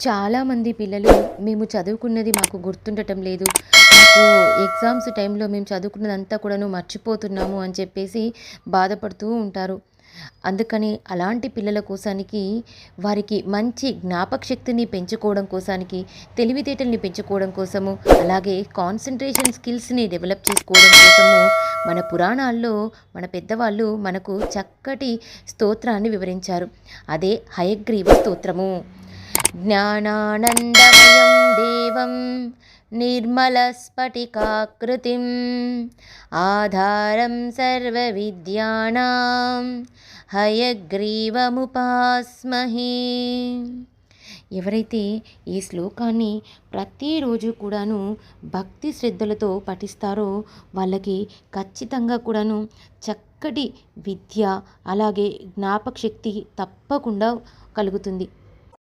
చాలామంది పిల్లలు మేము చదువుకున్నది మాకు గుర్తుండటం లేదు. మాకు ఎగ్జామ్స్ టైంలో మేము చదువుకున్నదంతా కూడాను మర్చిపోతున్నాము అని చెప్పేసి బాధపడుతూ ఉంటారు. అందుకని అలాంటి పిల్లల కోసానికి వారికి మంచి జ్ఞాపక శక్తిని పెంచుకోవడం కోసానికి తెలివితేటల్ని పెంచుకోవడం కోసము అలాగే కాన్సన్ట్రేషన్ స్కిల్స్ని డెవలప్ చేసుకోవడం కోసము మన పురాణాల్లో మన పెద్దవాళ్ళు మనకు చక్కటి స్తోత్రాన్ని వివరించారు. అదే హయగ్రీవ స్తోత్రము. జ్ఞానానందమయం దేవం నిర్మలస్ఫటికాకృతిం ఆధారం సర్వవిద్యానాం హయగ్రీవముపాస్మహే ఎవరైతే ఈ శ్లోకాన్ని ప్రతిరోజు కూడాను భక్తి శ్రద్ధలతో పఠిస్తారో వాళ్ళకి ఖచ్చితంగా కూడాను చక్కటి విద్య అలాగే జ్ఞాపక శక్తి తప్పకుండా కలుగుతుంది.